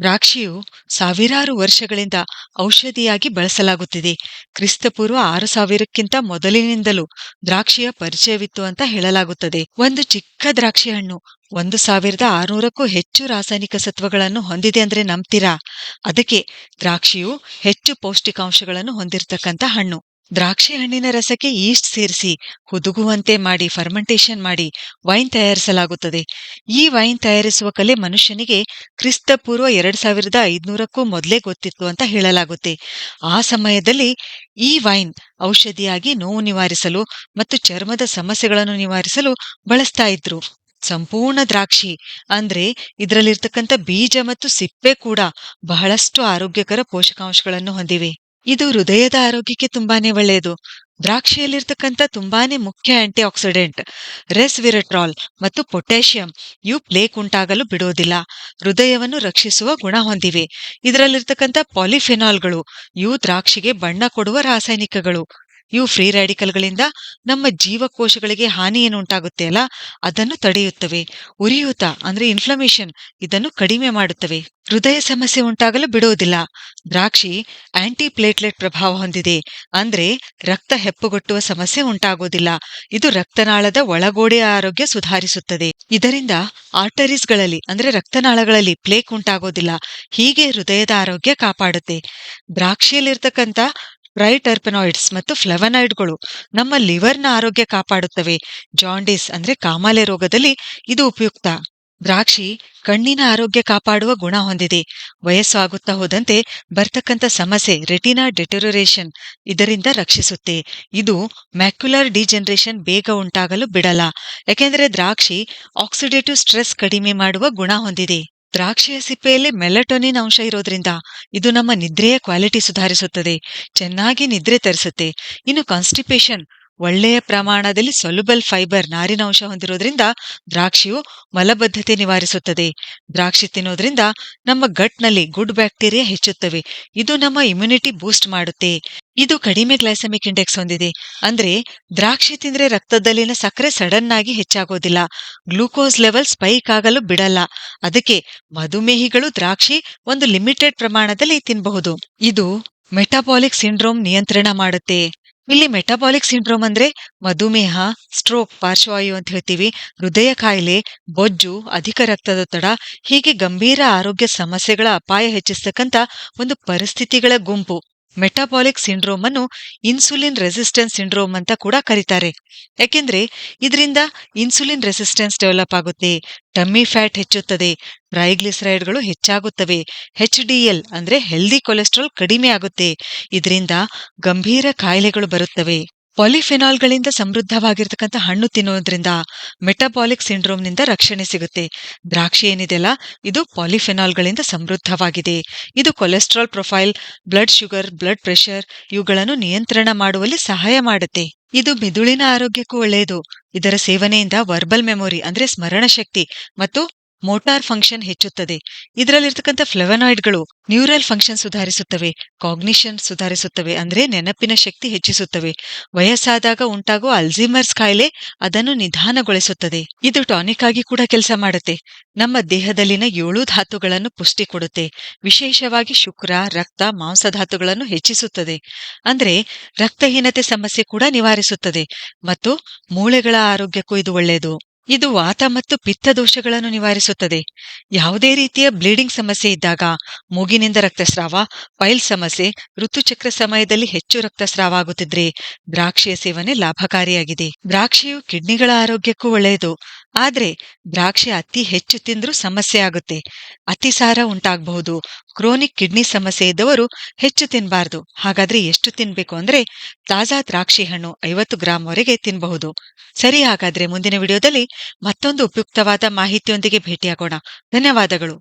ದ್ರಾಕ್ಷಿಯು ಸಾವಿರಾರು ವರ್ಷಗಳಿಂದ ಔಷಧಿಯಾಗಿ ಬಳಸಲಾಗುತ್ತಿದೆ. ಕ್ರಿಸ್ತಪೂರ್ವ ಆರು ಸಾವಿರಕ್ಕಿಂತ ಮೊದಲಿನಿಂದಲೂ ದ್ರಾಕ್ಷಿಯ ಪರಿಚಯವಿತ್ತು ಅಂತ ಹೇಳಲಾಗುತ್ತದೆ. ಒಂದು ಚಿಕ್ಕ ದ್ರಾಕ್ಷಿ ಹಣ್ಣು ಒಂದು ಸಾವಿರದ ಆರುನೂರಕ್ಕೂ ಹೆಚ್ಚು ರಾಸಾಯನಿಕ ಸತ್ವಗಳನ್ನು ಹೊಂದಿದೆ ಅಂದ್ರೆ ನಂಬ್ತೀರಾ? ಅದಕ್ಕೆ ದ್ರಾಕ್ಷಿಯು ಹೆಚ್ಚು ಪೌಷ್ಟಿಕಾಂಶಗಳನ್ನು ಹೊಂದಿರತಕ್ಕಂಥ ಹಣ್ಣು. ದ್ರಾಕ್ಷಿ ಹಣ್ಣಿನ ರಸಕ್ಕೆ ಈಸ್ಟ್ ಸೇರಿಸಿ, ಹುದುಗುವಂತೆ ಮಾಡಿ ಫರ್ಮೆಂಟೇಷನ್ ಮಾಡಿ, ವೈನ್ ತಯಾರಿಸಲಾಗುತ್ತದೆ. ಈ ವೈನ್ ತಯಾರಿಸುವ ಕಲೆ ಮನುಷ್ಯನಿಗೆ ಕ್ರಿಸ್ತ ಪೂರ್ವ ಎರಡ್ ಸಾವಿರದ ಐದುನೂರಕ್ಕೂ ಮೊದಲೇ ಗೊತ್ತಿತ್ತು ಅಂತ ಹೇಳಲಾಗುತ್ತೆ. ಆ ಸಮಯದಲ್ಲಿ ಈ ವೈನ್ ಔಷಧಿಯಾಗಿ ನೋವು ನಿವಾರಿಸಲು ಮತ್ತು ಚರ್ಮದ ಸಮಸ್ಯೆಗಳನ್ನು ನಿವಾರಿಸಲು ಬಳಸ್ತಾ ಇದ್ರು. ಸಂಪೂರ್ಣ ದ್ರಾಕ್ಷಿ ಅಂದ್ರೆ ಇದರಲ್ಲಿರ್ತಕ್ಕಂಥ ಬೀಜ ಮತ್ತು ಸಿಪ್ಪೆ ಕೂಡ ಬಹಳಷ್ಟು ಆರೋಗ್ಯಕರ ಪೋಷಕಾಂಶಗಳನ್ನು ಹೊಂದಿವೆ. ಇದು ಹೃದಯದ ಆರೋಗ್ಯಕ್ಕೆ ತುಂಬಾನೇ ಒಳ್ಳೆಯದು. ದ್ರಾಕ್ಷಿಯಲ್ಲಿರ್ತಕ್ಕಂಥ ತುಂಬಾನೇ ಮುಖ್ಯ ಆಂಟಿ ಆಕ್ಸಿಡೆಂಟ್ ರೆಸ್ವಿರಟ್ರಾಲ್ ಮತ್ತು ಪೊಟ್ಯಾಷಿಯಂ ಇವು ಪ್ಲೇಕ್ ಉಂಟಾಗಲು ಬಿಡೋದಿಲ್ಲ. ಹೃದಯವನ್ನು ರಕ್ಷಿಸುವ ಗುಣ ಹೊಂದಿವೆ. ಇದರಲ್ಲಿರ್ತಕ್ಕಂಥ ಪಾಲಿಫೆನಾಲ್ಗಳು ಇವು ದ್ರಾಕ್ಷಿಗೆ ಬಣ್ಣ ಕೊಡುವ ರಾಸಾಯನಿಕಗಳು. ಇವು ಫ್ರೀ ರ್ಯಾಡಿಕಲ್ಗಳಿಂದ ನಮ್ಮ ಜೀವಕೋಶಗಳಿಗೆ ಹಾನಿ ಏನು ಉಂಟಾಗುತ್ತೆ ಅಲ್ಲ? ಅದನ್ನು ತಡೆಯುತ್ತವೆ. ಉರಿಯೂತ ಅಂದ್ರೆ ಇನ್ಫ್ಲಮೇಷನ್ ಇದನ್ನು ಕಡಿಮೆ ಮಾಡುತ್ತವೆ. ಹೃದಯ ಸಮಸ್ಯೆ ಉಂಟಾಗಲು ಬಿಡುವುದಿಲ್ಲ. ದ್ರಾಕ್ಷಿ ಆಂಟಿ ಪ್ಲೇಟ್ಲೆಟ್ ಪ್ರಭಾವ ಹೊಂದಿದೆ. ಅಂದ್ರೆ ರಕ್ತ ಹೆಪ್ಪುಗಟ್ಟುವ ಸಮಸ್ಯೆ ಉಂಟಾಗೋದಿಲ್ಲ ಇದು ರಕ್ತನಾಳದ ಒಳಗೋಡೆಯ ಆರೋಗ್ಯ ಸುಧಾರಿಸುತ್ತದೆ. ಇದರಿಂದ ಆರ್ಟರೀಸ್ಗಳಲ್ಲಿ ಅಂದ್ರೆ ರಕ್ತನಾಳಗಳಲ್ಲಿ ಪ್ಲೇಕ್ ಉಂಟಾಗೋದಿಲ್ಲ ಹೀಗೆ ಹೃದಯದ ಆರೋಗ್ಯ ಕಾಪಾಡುತ್ತೆ. ದ್ರಾಕ್ಷಿಯಲ್ಲಿರ್ತಕ್ಕಂಥ ಟ್ರೈಟರ್ಪೆನಾಯ್ಡ್ಸ್ ಮತ್ತು ಫ್ಲೆವನಾಯ್ಡ್ಗಳು ನಮ್ಮ ಲಿವರ್ನ ಆರೋಗ್ಯ ಕಾಪಾಡುತ್ತವೆ. ಜಾಂಡಿಸ್ ಅಂದ್ರೆ ಕಾಮಾಲೆ ರೋಗದಲ್ಲಿ ಇದು ಉಪಯುಕ್ತ. ದ್ರಾಕ್ಷಿ ಕಣ್ಣಿನ ಆರೋಗ್ಯ ಕಾಪಾಡುವ ಗುಣ ಹೊಂದಿದೆ. ವಯಸ್ಸು ಆಗುತ್ತಾ ಹೋದಂತೆ ಬರ್ತಕ್ಕಂಥ ಸಮಸ್ಯೆ ರೆಟಿನಾ ಡೆಟೊರರೇಷನ್ ಇದರಿಂದ ರಕ್ಷಿಸುತ್ತೆ. ಇದು ಮ್ಯಾಕ್ಯುಲರ್ ಡಿಜನರೇಷನ್ ಬೇಗ ಉಂಟಾಗಲು ಬಿಡಲ್ಲ. ಯಾಕೆಂದರೆ ದ್ರಾಕ್ಷಿ ಆಕ್ಸಿಡೇಟಿವ್ ಸ್ಟ್ರೆಸ್ ಕಡಿಮೆ ಮಾಡುವ ಗುಣ ಹೊಂದಿದೆ. ದ್ರಾಕ್ಷಿಯ ಸಿಪ್ಪೆಯಲ್ಲಿ ಮೆಲಟೋನಿನ್ ಅಂಶ ಇರೋದ್ರಿಂದ ಇದು ನಮ್ಮ ನಿದ್ರೆಯ ಕ್ವಾಲಿಟಿ ಸುಧಾರಿಸುತ್ತದೆ. ಚೆನ್ನಾಗಿ ನಿದ್ರೆ ತರಿಸುತ್ತೆ. ಇನ್ನು ಕಾನ್ಸ್ಟಿಪೇಷನ್ ಒಳ್ಳೆಯ ಪ್ರಮಾಣದಲ್ಲಿ ಸೊಲ್ಯುಬಲ್ ಫೈಬರ್ ನಾರಿನಾಂಶ ಹೊಂದಿರೋದ್ರಿಂದ ದ್ರಾಕ್ಷಿಯು ಮಲಬದ್ಧತೆ ನಿವಾರಿಸುತ್ತದೆ. ದ್ರಾಕ್ಷಿ ತಿನ್ನೋದ್ರಿಂದ ನಮ್ಮ ಗಟ್ನಲ್ಲಿ ಗುಡ್ ಬ್ಯಾಕ್ಟೀರಿಯಾ ಹೆಚ್ಚುತ್ತವೆ. ಇದು ನಮ್ಮ ಇಮ್ಯುನಿಟಿ ಬೂಸ್ಟ್ ಮಾಡುತ್ತೆ. ಇದು ಕಡಿಮೆ ಗ್ಲೈಸಮಿಕ್ ಇಂಡೆಕ್ಸ್ ಹೊಂದಿದೆ. ಅಂದ್ರೆ ದ್ರಾಕ್ಷಿ ತಿಂದ್ರೆ ರಕ್ತದಲ್ಲಿನ ಸಕ್ಕರೆ ಸಡನ್ ಆಗಿ ಹೆಚ್ಚಾಗೋದಿಲ್ಲ. ಗ್ಲೂಕೋಸ್ ಲೆವೆಲ್ ಸ್ಪೈಕ್ ಆಗಲು ಬಿಡಲ್ಲ. ಅದಕ್ಕೆ ಮಧುಮೇಹಿಗಳು ದ್ರಾಕ್ಷಿ ಒಂದು ಲಿಮಿಟೆಡ್ ಪ್ರಮಾಣದಲ್ಲಿ ತಿನ್ನಬಹುದು ಇದು ಮೆಟಾಬಾಲಿಕ್ ಸಿಂಡ್ರೋಮ್ ನಿಯಂತ್ರಣ ಮಾಡುತ್ತೆ. ಇಲ್ಲಿ ಮೆಟಾಬಾಲಿಕ್ ಸಿಂಡ್ರೋಮ್ ಅಂದ್ರೆ ಮಧುಮೇಹ, ಸ್ಟ್ರೋಕ್, ಪಾರ್ಶ್ವವಾಯು ಅಂತ ಹೇಳ್ತೀವಿ. ಹೃದಯ ಕಾಯಿಲೆ, ಬೊಜ್ಜು, ಅಧಿಕ ರಕ್ತದೊತ್ತಡ ಹೀಗೆ ಗಂಭೀರ ಆರೋಗ್ಯ ಸಮಸ್ಯೆಗಳ ಅಪಾಯ ಹೆಚ್ಚಿಸ್ತಕ್ಕಂಥ ಒಂದು ಪರಿಸ್ಥಿತಿಗಳ ಗುಂಪು. ಮೆಟಾಬಾಲಿಕ್ ಸಿಂಡ್ರೋಮ್ ಅನ್ನು ಇನ್ಸುಲಿನ್ ರೆಸಿಸ್ಟೆನ್ಸ್ ಸಿಂಡ್ರೋಮ್ ಅಂತ ಕೂಡ ಕರೀತಾರೆ. ಯಾಕೆಂದ್ರೆ ಇದರಿಂದ ಇನ್ಸುಲಿನ್ ರೆಸಿಸ್ಟೆನ್ಸ್ ಡೆವಲಪ್ ಆಗುತ್ತೆ. ಟಮ್ಮಿ ಫ್ಯಾಟ್ ಹೆಚ್ಚುತ್ತದೆ. ಟ್ರೈಗ್ಲಿಸರೈಡ್ಗಳು ಹೆಚ್ಚಾಗುತ್ತವೆ. ಎಚ್ ಡಿಎಲ್ ಅಂದ್ರೆ ಹೆಲ್ದಿ ಕೊಲೆಸ್ಟ್ರಾಲ್ ಕಡಿಮೆ ಆಗುತ್ತೆ. ಇದರಿಂದ ಗಂಭೀರ ಕಾಯಿಲೆಗಳು ಬರುತ್ತವೆ. ಪಾಲಿಫೆನಾಲ್ಗಳಿಂದ ಸಮೃದ್ಧವಾಗಿರ್ತಕ್ಕಂಥ ಹಣ್ಣು ತಿನ್ನೋದ್ರಿಂದ ಸಿಂಡ್ರೋಮ್ ಸಿಂಡ್ರೋಮ್ನಿಂದ ರಕ್ಷಣೆ ಸಿಗುತ್ತೆ. ದ್ರಾಕ್ಷಿ ಏನಿದೆಯಲ್ಲ, ಇದು ಪಾಲಿಫಿನಾಲ್ಗಳಿಂದ ಸಮೃದ್ಧವಾಗಿದೆ. ಇದು cholesterol profile, blood sugar, blood pressure ಇವುಗಳನ್ನು ನಿಯಂತ್ರಣ ಮಾಡುವಲ್ಲಿ ಸಹಾಯ ಮಾಡುತ್ತೆ. ಇದು ಮಿದುಳಿನ ಆರೋಗ್ಯಕ್ಕೂ ಒಳ್ಳೆಯದು. ಇದರ ಸೇವನೆಯಿಂದ ವರ್ಬಲ್ ಮೆಮೊರಿ ಅಂದ್ರೆ ಸ್ಮರಣ ಶಕ್ತಿ ಮತ್ತು ಮೋಟಾರ್ ಫಂಕ್ಷನ್ ಹೆಚ್ಚುತ್ತದೆ. ಇದರಲ್ಲಿರ್ತಕ್ಕಂಥ ಫ್ಲೆವನಾಯ್ಡ್ಗಳು ನ್ಯೂರಲ್ ಫಂಕ್ಷನ್ ಸುಧಾರಿಸುತ್ತವೆ, ಕಾಗ್ನಿಷನ್ ಸುಧಾರಿಸುತ್ತವೆ ಅಂದ್ರೆ ನೆನಪಿನ ಶಕ್ತಿ ಹೆಚ್ಚಿಸುತ್ತವೆ. ವಯಸ್ಸಾದಾಗ ಉಂಟಾಗುವ ಅಲ್ಝಿಮರ್ಸ್ ಕಾಯಿಲೆ ಅದನ್ನು ನಿಧಾನಗೊಳಿಸುತ್ತದೆ. ಇದು ಟಾನಿಕ್ ಆಗಿ ಕೂಡ ಕೆಲಸ ಮಾಡುತ್ತೆ. ನಮ್ಮ ದೇಹದಲ್ಲಿನ ಏಳು ಧಾತುಗಳನ್ನು ಪುಷ್ಟಿ ಕೊಡುತ್ತೆ. ವಿಶೇಷವಾಗಿ ಶುಕ್ರ, ರಕ್ತ, ಮಾಂಸ ಧಾತುಗಳನ್ನು ಹೆಚ್ಚಿಸುತ್ತದೆ. ಅಂದ್ರೆ ರಕ್ತಹೀನತೆ ಸಮಸ್ಯೆ ಕೂಡ ನಿವಾರಿಸುತ್ತದೆ. ಮತ್ತು ಮೂಳೆಗಳ ಆರೋಗ್ಯಕ್ಕೂ ಇದು ಒಳ್ಳೆಯದು. ಇದು ವಾತ ಮತ್ತು ಪಿತ್ತ ದೋಷಗಳನ್ನು ನಿವಾರಿಸುತ್ತದೆ. ಯಾವುದೇ ರೀತಿಯ ಬ್ಲೀಡಿಂಗ್ ಸಮಸ್ಯೆ ಇದ್ದಾಗ ಮೂಗಿನಿಂದ ರಕ್ತಸ್ರಾವ, ಪೈಲ್ ಸಮಸ್ಯೆ, ಋತುಚಕ್ರ ಸಮಯದಲ್ಲಿ ಹೆಚ್ಚು ರಕ್ತಸ್ರಾವ ಆಗುತ್ತಿದ್ರೆ ದ್ರಾಕ್ಷಿಯ ಸೇವನೆ ಲಾಭಕಾರಿಯಾಗಿದೆ. ದ್ರಾಕ್ಷಿಯು ಕಿಡ್ನಿಗಳ ಆರೋಗ್ಯಕ್ಕೂ ಒಳ್ಳೆಯದು. ಆದ್ರೆ ದ್ರಾಕ್ಷಿ ಅತಿ ಹೆಚ್ಚು ತಿಂದ್ರೂ ಸಮಸ್ಯೆ ಆಗುತ್ತೆ. ಅತಿಸಾರ ಉಂಟಾಗಬಹುದು. ಕ್ರೋನಿಕ್ ಕಿಡ್ನಿ ಸಮಸ್ಯೆ ಇದ್ದವರು ಹೆಚ್ಚು ತಿನ್ನಬಾರ್ದು ಹಾಗಾದ್ರೆ ಎಷ್ಟು ತಿನ್ಬೇಕು ಅಂದ್ರೆ ತಾಜಾ ದ್ರಾಕ್ಷಿ ಹಣ್ಣು ಐವತ್ತು ಗ್ರಾಂವರೆಗೆ ತಿನ್ನಬಹುದು ಸರಿ, ಹಾಗಾದ್ರೆ ಮುಂದಿನ ವಿಡಿಯೋದಲ್ಲಿ ಮತ್ತೊಂದು ಉಪಯುಕ್ತವಾದ ಮಾಹಿತಿಯೊಂದಿಗೆ ಭೇಟಿಯಾಗೋಣ. ಧನ್ಯವಾದಗಳು.